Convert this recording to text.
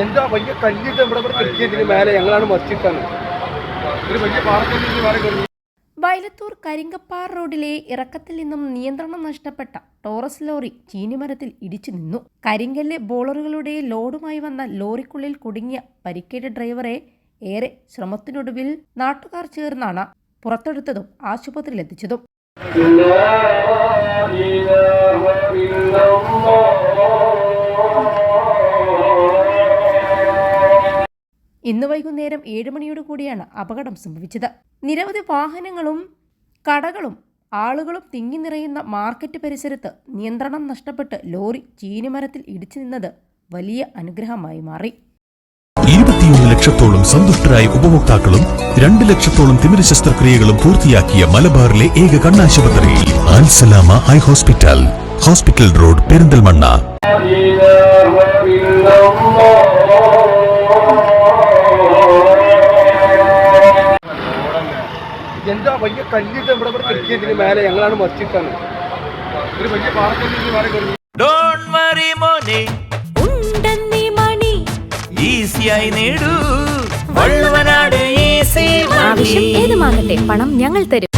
എന്താ വലിയ കല്ലിട്ട് നമ്മുടെ ഇവിടെ കിടക്കിയതിന് മേലെ ഞങ്ങളാണ് മറിച്ചിട്ടാണ്. ഒരു വലിയ പാറക്കല്ലിന് വയലത്തൂർ കരിങ്കപ്പാറ റോഡിലെ ഇറക്കത്തിൽ നിന്നും നിയന്ത്രണം നഷ്ടപ്പെട്ട ടോറസ് ലോറി ചീനിമരത്തിൽ ഇടിച്ചു നിന്നു. കരിങ്കല്ല് ബോളറുകളുടെ ലോഡുമായി വന്ന ലോറിക്കുള്ളിൽ കുടുങ്ങിയ പരിക്കേറ്റ ഡ്രൈവറെ ഏറെ ശ്രമത്തിനൊടുവിൽ നാട്ടുകാർ ചേർന്നാണ് പുറത്തെടുത്തതും ആശുപത്രിയിലെത്തിച്ചതും. ഇന്ന് വൈകുന്നേരം ഏഴ് മണിയോട് കൂടിയാണ് അപകടം സംഭവിച്ചത്. നിരവധി വാഹനങ്ങളും കടകളും ആളുകളും തിങ്ങി നിറയുന്ന മാർക്കറ്റ് പരിസരത്ത് നിയന്ത്രണം നഷ്ടപ്പെട്ട് ലോറി ചീനിമരത്തിൽ ഇടിച്ചു നിന്നത് വലിയ അനുഗ്രഹമായി മാറി. ഇരുപത്തിയൊന്ന് ലക്ഷത്തോളം സന്തുഷ്ടരായ ഉപഭോക്താക്കളും രണ്ട് ലക്ഷത്തോളം തിമിര ശസ്ത്രക്രിയകളും പൂർത്തിയാക്കിയ മലബാറിലെ ഏക കണ്ണാശുപത്രി Ansalama eye hospital hospital road Perinthalmanna. എന്താ വലിയ കല്ലിട്ട് നമ്മുടെ ഇവിടെ കെട്ടിയതിന് മേലെ ഞങ്ങളാണ് മറിച്ചിട്ടാണ്. ഒരു വലിയ പാറക്കല്ലിന് മേലെ കിടന്നു ഡോണ്ട് വറി മോനെ. ഉണ്ടെന്നി മണി. ഈസിയായി നേടൂ. വള്ളുവനാട് ഈസി ആവശ്യം ഏതുമാകട്ടെ പണം ഞങ്ങൾ തരും.